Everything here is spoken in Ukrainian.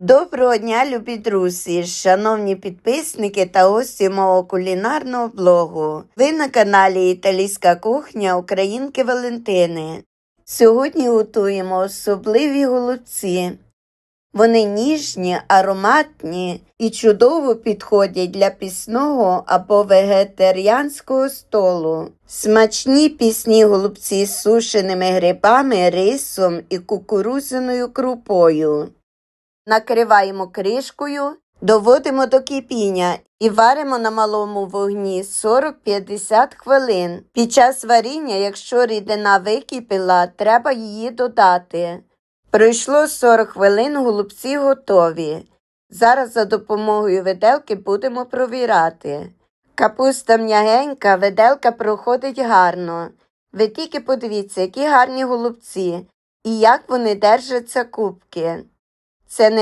Доброго дня, любі друзі, шановні підписники та гості мого кулінарного блогу. Ви на каналі Італійська кухня Українки Валентини. Сьогодні готуємо особливі голубці. Вони ніжні, ароматні і чудово підходять для пісного або вегетаріанського столу. Смачні пісні голубці з сушеними грибами, рисом і кукурудзяною крупою. Накриваємо кришкою, доводимо до кипіння і варимо на малому вогні 40-50 хвилин. Під час варіння, якщо рідина википіла, треба її додати. Пройшло 40 хвилин, голубці готові. Зараз за допомогою виделки будемо провірати. Капуста м'ягенька, виделка проходить гарно. Ви тільки подивіться, які гарні голубці і як вони держаться кубки. Це не